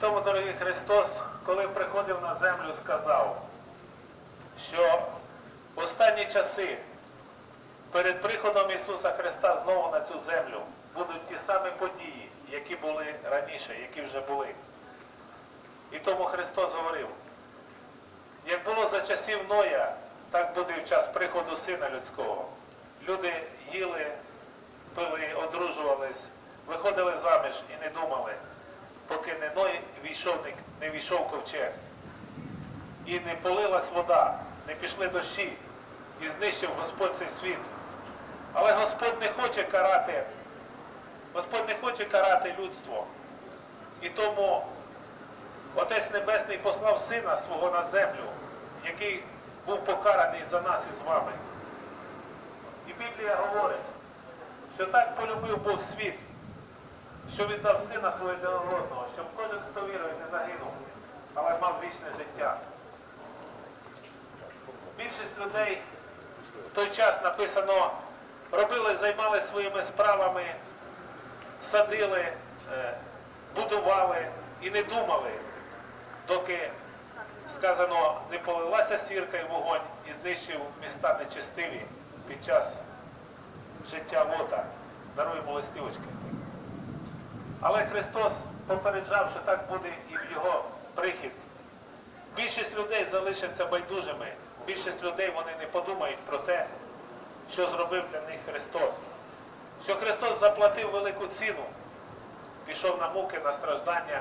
тому, дорогий Христос, коли приходив на землю, сказав, що в останні часи перед приходом Ісуса Христа знову на цю землю будуть ті самі події, які були раніше, які вже були. І тому Христос говорив, як було за часів Ноя, так буде в час приходу Сина Людського. Люди їли, пили, одружувались, виходили заміж і не думали, поки не Ной війшов, не, війшов ковчег. І не полилась вода, не пішли дощі, і знищив Господь цей світ. Але Господь не хоче карати, Господь не хоче карати людство. І тому Отець Небесний послав Сина свого на землю, який був покараний за нас і з вами. І Біблія говорить, що так полюбив Бог світ, що віддав сина свого єдинородного, щоб кожен, хто вірує, не загинув, але мав вічне життя. Більшість людей в той час написано, робили, займалися своїми справами, садили, е, будували і не думали, доки сказано, не полилася сірка і вогонь і знищив міста нечестиві під час життя Лота. Даруємо листівочки. Але Христос попереджав, що так буде і в Його прихід. Більшість людей залишаться байдужими. Більшість людей вони не подумають про те, що зробив для них Христос. Що Христос заплатив велику ціну, пішов на муки, на страждання,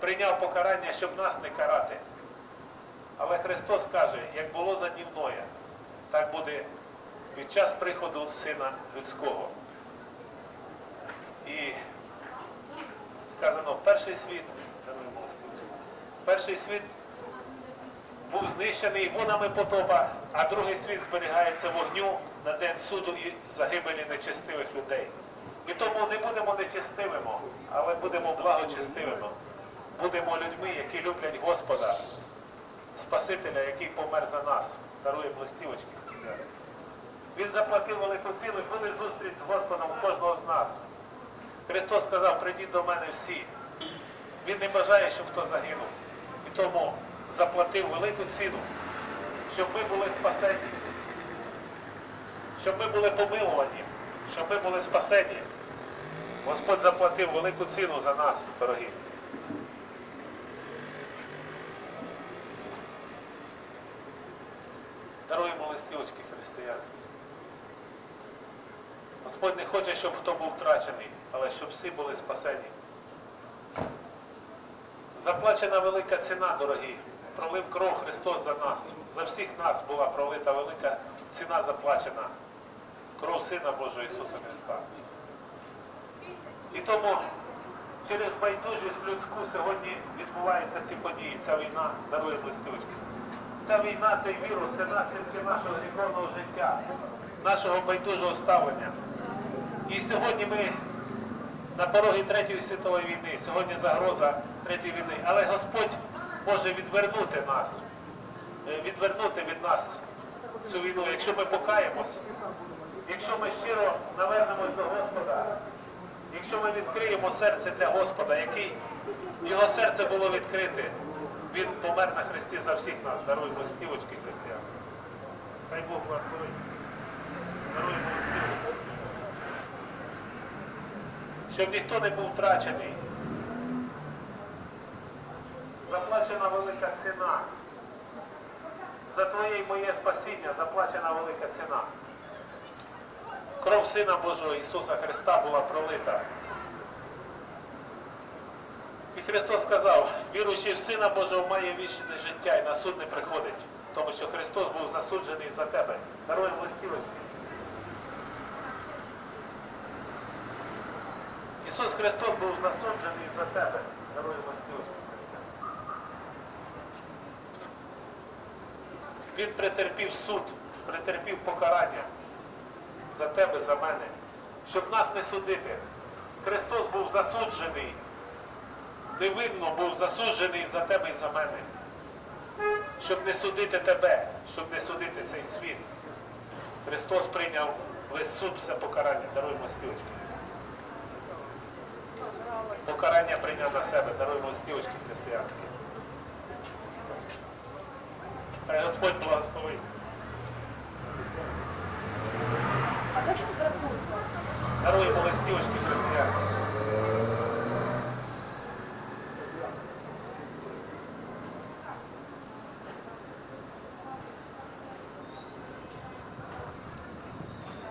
прийняв покарання, щоб нас не карати. Але Христос каже, як було за днів так буде під час приходу Сина Людського. І сказано, перший світ, перший світ був знищений водами потопа, а другий світ зберігається вогню на день суду і загибелі нечестивих людей. І тому не будемо нечестивими, але будемо благочестивими. Будемо людьми, які люблять Господа, Спасителя, який помер за нас. Даруємо листівочки. Він заплатив велику ціну і буде зустріч з Господом кожного з нас. Христос сказав, прийдіть до мене всі. Він не бажає, щоб хто загинув. І тому заплатив велику ціну, щоб ми були спасені, щоб ми були помилувані, щоб ми були спасені. Господь заплатив велику ціну за нас, дорогі. Даруємо листівочки християнські. Господь не хоче, щоб хто був втрачений, але щоб всі були спасені. Заплачена велика ціна, дорогі. Пролив кров Христос за нас. За всіх нас була пролита велика ціна заплачена. Кров Сина Божого Ісуса Христа. І тому через байдужість людську сьогодні відбуваються ці події, ця війна дарує листівочки. Ця війна, цей вірус, це наслідки нашого гріховного життя, нашого байдужого ставлення. І сьогодні ми на порогі Третьої світової війни, сьогодні загроза Третьої війни. Але Господь може відвернути нас, е, відвернути від нас цю війну, якщо ми покаємось, якщо ми щиро навернемось до Господа, якщо ми відкриємо серце для Господа, який його серце було відкрите, він помер на Христі за всіх нас. Даруємо листівочки християн. Хай Бог благословить. Даруємо листівочки. Щоб ніхто не був втрачений. Заплачена велика ціна. За твоє і моє спасіння заплачена велика ціна. Кров Сина Божого Ісуса Христа була пролита. І Христос сказав, віруючий в Сина Божого має вічне життя і на суд не приходить, тому що Христос був засуджений за тебе. Героєм листівочки. Ісус Христос був засуджений за тебе. Героєм листівочки. Він претерпів суд, претерпів покарання за тебе, за мене, щоб нас не судити. Христос був засуджений, невинно був засуджений за тебе і за мене, щоб не судити тебе, щоб не судити цей світ. Христос прийняв весь суд, все покарання. Даруємо стілочки. Покарання прийняв на себе, даруємо стілочки християнські. Хай Господь благословить. Даруємо листівочки християнські.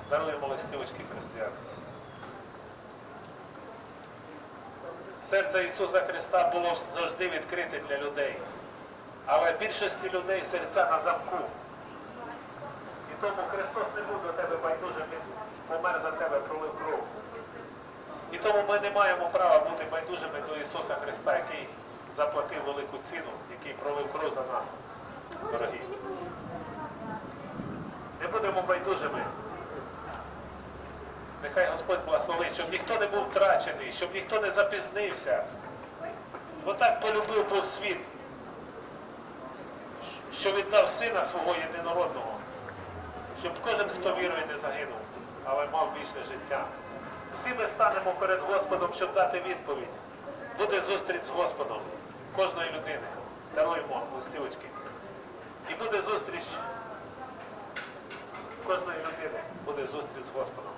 Даруємо листівочки християнські. Серце Ісуса Христа було завжди відкрите для людей. Але більшості людей серця на замку. І тому Христос не був до тебе байдужим, Він помер за тебе, пролив кров. І тому ми не маємо права бути байдужими до Ісуса Христа, який заплатив велику ціну, який пролив кров за нас, дорогі. Не будемо байдужими. Нехай Господь благословить, щоб ніхто не був втрачений, щоб ніхто не запізнився. Бо так полюбив Бог світ, що віддав сина свого єдинородного, щоб кожен, хто вірує, не загинув, але мав вічне життя. Всі ми станемо перед Господом, щоб дати відповідь. Буде зустріч з Господом кожної людини. Даруємо листівочки. І буде зустріч кожної людини, буде зустріч з Господом.